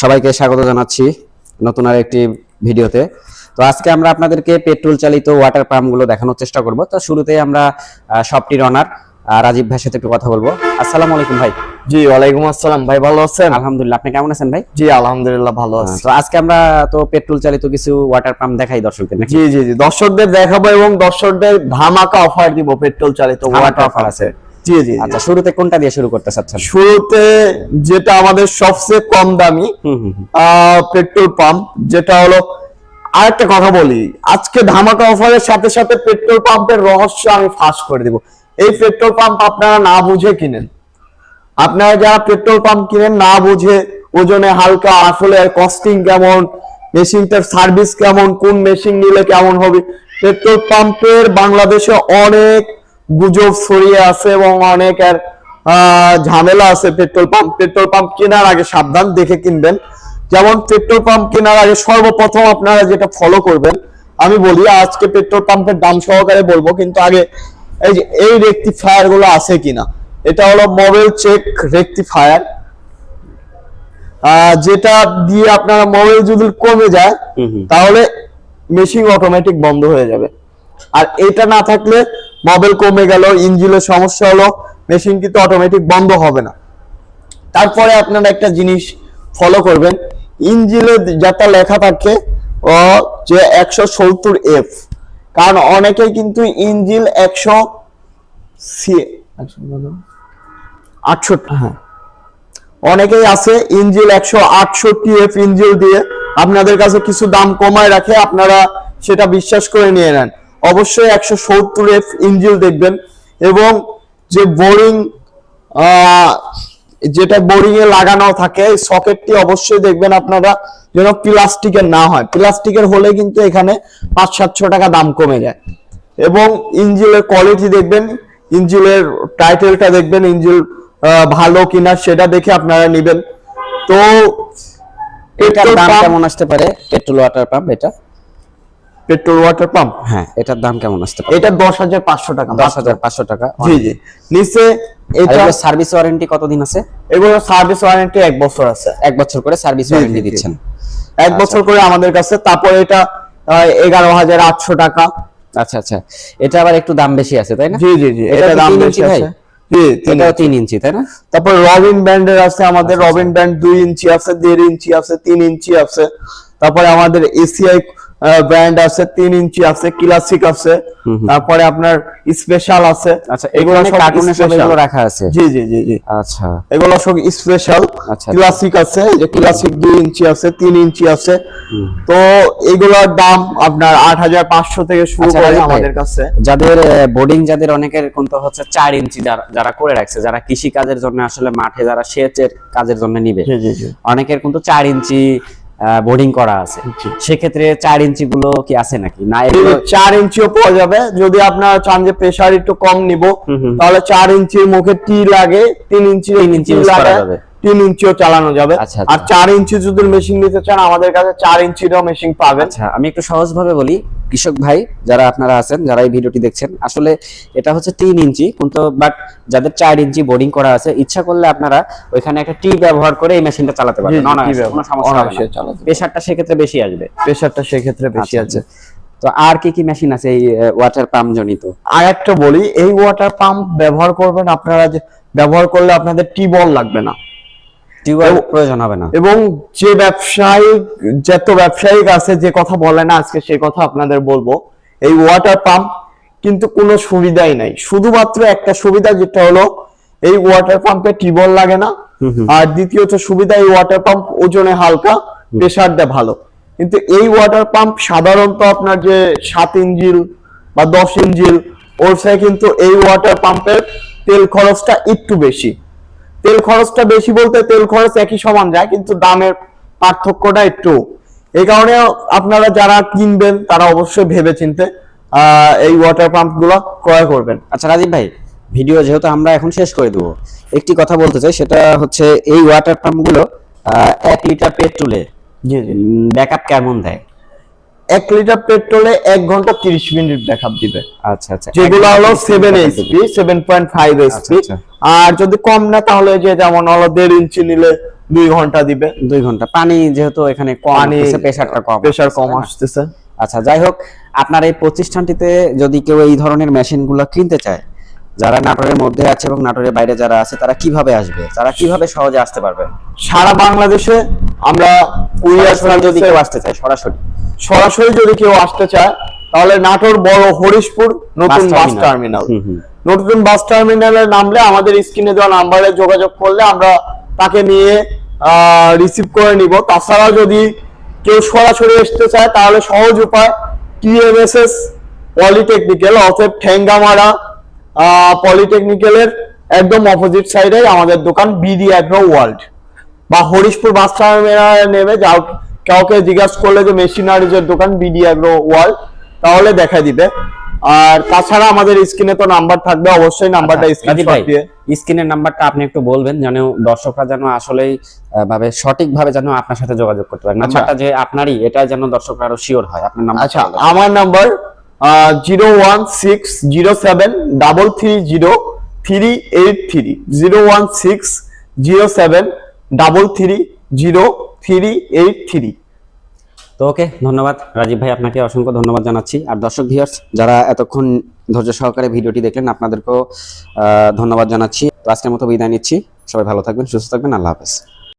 সবাইকে স্বাগত জানাচ্ছি নতুন আর একটি ভিডিওতে। তো আজকে আমরা আপনাদেরকে পেট্রোল চালিত ওয়াটার পাম্পগুলো দেখানোর চেষ্টা করব। তো শুরুতেই আমরা শপটির অনার রাজীব ভাইয়ের সাথে একটু কথা বলব। আসসালামু আলাইকুম ভাই। জি ওয়ালাইকুম আসসালাম। ভাই ভালো আছেন? আলহামদুলিল্লাহ। আপনি কেমন আছেন ভাই? জি আলহামদুলিল্লাহ ভালো আছি। তো আজকে আমরা তো পেট্রোল চালিত কিছু ওয়াটার পাম্প দেখাই দর্শকদের জি জি জি। দর্শকদের দেখাবো এবং দর্শকদের ধামাকা অফার দিব পেট্রোল চালিত ওয়াটার অফার আছে। জি জি। আচ্ছা শুরুতে কোনটা দিয়ে শুরু করতে চাচ্ছেন? শুরুতে যেটা আমাদের সবচেয়ে কম দামি পেট্রোল পাম্প যেটা হলো আরেকটা কথা বলি আজকে ধামাকা অফারের সাথে সাথে পেট্রোল পাম্পের রহস্য আমি ফাঁস করে দিব। এই পেট্রোল পাম্প আপনারা না বুঝে কিনেন। আপনারা যারা পেট্রোল পাম্প কিনেন না বুঝে ওজনে হালকা আসলে কস্টিং কেমন মেশিনটার সার্ভিস কেমন কোন মেশিন নিলে কেমন হবে। পেট্রোল পাম্পের বাংলাদেশে অনেক গুজব ছড়িয়ে আছে এবং অনেক আহ, ঝামেলা আছে পেট্রোল পাম্প। পেট্রোল পাম্প কেনার আগে সাবধান দেখে কিনবেন। যেমন পেট্রোল পাম্প কেনার আগে সর্বপ্রথম আপনারা যেটা ফলো করবেন আমি বলি আজকে পেট্রোল পাম্পের দাম সহকারে বলব কিন্তু আগে এই যে এই রেকটিফায়ারগুলো আছে কিনা এটা হলো মোবাইল চেক রেকটিফায়ার যেটা দিয়ে আপনারা মোবাইল যদি কমে যায়। তাহলে মেশিন অটোমেটিক বন্ধ হয়ে যাবে। আর এটা না থাকলে মোবাইল কমে গেল ইঞ্জিনের সমস্যা হলো মেশিন কিন্তু অটোমেটিক বন্ধ হবে না। তারপরে আপনারা একটা জিনিস ফলো করবেন ইঞ্জিনে যেটা লেখা থাকে ও যে একশো সত্তর এফ কারণ অনেকেই কিন্তু ইঞ্জিল একশো সি আটষট্টি। হ্যাঁ। অনেকেই আছে ইঞ্জিল একশো আটষট্টি এফ ইঞ্জিল দিয়ে। আপনাদের কাছে কিছু দাম কমায় রাখে আপনারা সেটা বিশ্বাস করে নিয়ে নেন। অবশ্যই একশো সত্তর এফ ইঞ্জিল দেখবেন। এবং যে বোরিং যেটা বোরিং এ লাগানো থাকে সকেটটি অবশ্যই দেখবেন আপনারা যেন প্লাস্টিকের না হয়। প্লাস্টিকের হলে কিন্তু এখানে পাঁচ সাতশো টাকা দাম কমে যায়। এবং ইঞ্জিলের কোয়ালিটি দেখবেন ইঞ্জিলের টাইটেলটা দেখবেন ইঞ্জিল ভালো কিনা সেটা দেখে আপনারা নেবেন। তো এটার দাম কেমন আসতে পারে? পেট্রোল ওয়াটার পাম্প এটা? Petrol water pump? হ্যাঁ এটার দাম কেমন আসতে পারে? এটা দশ হাজার পাঁচশো টাকা দশ হাজার পাঁচশো টাকা জি জি। নিচে এটা সার্ভিস ওয়ারেন্টি কতদিন আছে? এগুলো সার্ভিস ওয়ারেন্টি এক বছর আছে। এক বছর করে সার্ভিস ওয়ারেন্টি। দিচ্ছেন। এক বছর করে আমাদের কাছে তারপরে এটা এগারো হাজার আটশো টাকা। আচ্ছা আচ্ছা। এটা আবার একটু দাম বেশি আছে তাই না? জি জি জি। এটা দাম বেশি আছে। এটাও তিন ইঞ্চি তাই না? তারপর রবিন ব্যান্ডের আছে আমাদের আচ্ছা, রবিন ব্যান্ড দুই ইঞ্চি আছে দেড় ইঞ্চি আছে তিন ইঞ্চি আছে। তারপরে আমাদের এসিআই ব্র্যান্ড আছে তিন ইঞ্চি আছে ক্লাসিক আছে। তারপরে আপনার স্পেশাল আছে। আচ্ছা এগুলো সব। এগুলো রাখা আছে? জি জি জি জি। আচ্ছা। এগুলো সব স্পেশাল আচ্ছা। ক্লাসিক আছে যে ক্লাসিক দুই ইঞ্চি আছে তিন ইঞ্চি আছে। তো এগুলোর দাম আপনার আট হাজার পাঁচশো থেকে শুরু করে আমাদের কাছে। যাদের বোর্ডিং যাদের অনেকের কিন্তু হচ্ছে চার ইঞ্চি যারা- যারা করে রাখছে যারা কৃষি কাজের জন্য আসলে মাঠে যারা সেচের কাজের জন্য নিবে। অনেকের কিন্তু চার ইঞ্চি বোর্ডিং করা আছে। সেক্ষেত্রে চার ইঞ্চি গুলো কি আছে নাকি? না চার ইঞ্চিও পাওয়া যাবে। যদি আপনারা চান যে প্রেশার একটু কম নিব। তাহলে চার ইঞ্চির মুখে টি লাগে তিন ইঞ্চি তিন ইঞ্চি লাগে। যাবে। তিন ইঞ্চিও চালানো যাবে। আচ্ছা, আর আচ্ছা। চার ইঞ্চি যদি মেশিন নিতে চান আমাদের কাছে চার ইঞ্চিরও মেশিন পাবেন। আচ্ছা আমি একটু সহজ ভাবে বলি কৃষক ভাই যারা আপনারা আছেন যারা এই ভিডিওটি দেখছেন আসলে এটা হচ্ছে তিন ইঞ্চি কিন্তু বাট যাদের চার ইঞ্চি বোর্ডিং করা আছে ইচ্ছা করলে আপনারা ওইখানে একটা টি ব্যবহার করে এই মেশিনটা চালাতে পারবেন। টি ব্যবহার- কোনো সমস্যা হবে না। প্রেসারটা সেক্ষেত্রে বেশি আসবে। প্রেসারটা সেক্ষেত্রে বেশি আছে আচ্ছা। তো আর কি কি মেশিন আছে এই ওয়াটার পাম্প জনিত? আর একটা বলি এই ওয়াটার পাম্প ব্যবহার করবেন আপনারা যে ব্যবহার করলে আপনাদের টিউবওয়েল লাগবে না। টিউবওয়েল প্রয়োজন হবে না। এবং যে ব্যবসায়িক যত ব্যবসায়িক আছে যে কথা বলে না আজকে সেই কথা আপনাদের বলব এই ওয়াটার পাম্প কিন্তু কোনো সুবিধাই নাই। শুধুমাত্র একটা সুবিধা যেটা হলো এই ওয়াটার পাম্পে টিবল লাগে না। আর দ্বিতীয়ত সুবিধা এই ওয়াটার পাম্প ওজনে হালকা প্রেসার দেয় ভালো। কিন্তু এই ওয়াটার পাম্প সাধারণত আপনার যে সাত ইঞ্জিল বা দশ ইঞ্জিল ওর কিন্তু এই ওয়াটার পাম্পের তেল খরচটা একটু বেশি। তেল খরচটা বেশি বলতে তেল খরচ একই সমান যায় কিন্তু দামের পার্থক্যটা একটু। এই কারণে আপনারা যারা কিনবেন তারা অবশ্যই ভেবে চিনতে আহ, এই ওয়াটার পাম্পগুলো ক্রয় করবেন। আচ্ছা রাজীব ভাই ভিডিও যেহেতু আমরা এখন শেষ করে দেবো একটি কথা বলতে চাই সেটা হচ্ছে এই ওয়াটার পাম্পগুলো আহ, এক লিটার পেট্রোলে ব্যাকআপ কেমন দেয়? এক লিটার পেট্রোলে এক ঘণ্টা তিরিশ মিনিট ব্যাকআপ দিবে। আচ্ছা আচ্ছা। যেগুলো হলো seven HP seven point five HP. আর যদি কম না তাহলে যে যেমন হলো দেড় ইঞ্চি নিলে দুই ঘণ্টা দিবে। দুই ঘণ্টা। পানি যেহেতু এখানে পানি প্রেশারটা কম প্রেশার আসতেছে, কম আসতেছে। আচ্ছা যাই হোক আপনার এই প্রতিষ্ঠানটিতে যদি কেউ এই ধরনের মেশিনগুলো কিনতে চায় যারা নাটোরের মধ্যে আছে এবং নাটোরের বাইরে যারা আছে তারা কীভাবে আসবে? তারা কীভাবে সহজে আসতে পারবে? সারা বাংলাদেশে আমরা কুরিয়ার যদি কেউ আসতে চায় সরাসরি। সরাসরি যদি কেউ আসতে চায় তাহলে নাটোর বড় হরিশপুর নতুন বাস টার্মিনাল। নতুন বাস টার্মিনালে নামলে আমাদের স্ক্রিনে দেওয়া নাম্বারে যোগাযোগ করলে আমরা তাকে নিয়ে রিসিভ করে নিব। তাছাড়া যদি কেউ সরাসরি আসতে চায় তাহলে সহজ উপায় টিএমএসএস পলিটেকনিক্যাল অর্থাৎ ঠেঙ্গামারা পলিটেকনিক্যালের একদম অপোজিট সাইডে আমাদের দোকান বিডি অ্যাগ্রো ওয়ার্ল্ড বা হরিশপুর বাস টার্মিনালে নেমে যাও কাউকে জিজ্ঞাসা করলে যে মেশিনারিজের দোকান বিডি অ্যাগ্রো ওয়ার্ল্ড তাহলে দেখা দিবে। আর তাছাড়া আমাদের স্ক্রিনে তো নাম্বার থাকবে অবশ্যই নাম্বারটা আচ্ছা, স্ক্রিনশট দিয়ে স্ক্রিনের নাম্বারটা আপনি একটু বলবেন যেন দর্শকরা যেন আসলেই ভাবে সঠিক ভাবে যেন আপনার সাথে যোগাযোগ করতে পারে। নাম্বারটা যে আপনারই এটা যেন দর্শকরা আরও শিওর হয় আপনার নাম্বার আচ্ছা আমার number zero one six zero seven double three zero three eight three. Zero one six zero seven double three zero three eight three. তো ওকে, ধন্যবাদ। রাজীব ভাই, আপনাকে অসংখ্য ধন্যবাদ জানাচ্ছি। আর দর্শক ভিউয়ার্স যারা এতক্ষণ ধৈর্য সহকারে ভিডিওটি দেখলেন, আপনাদেরকেও ধন্যবাদ জানাচ্ছি। তো আজকের মতো বিদায় নিচ্ছি। সবাই ভালো থাকবেন, সুস্থ থাকবেন। আল্লাহ হাফেজ।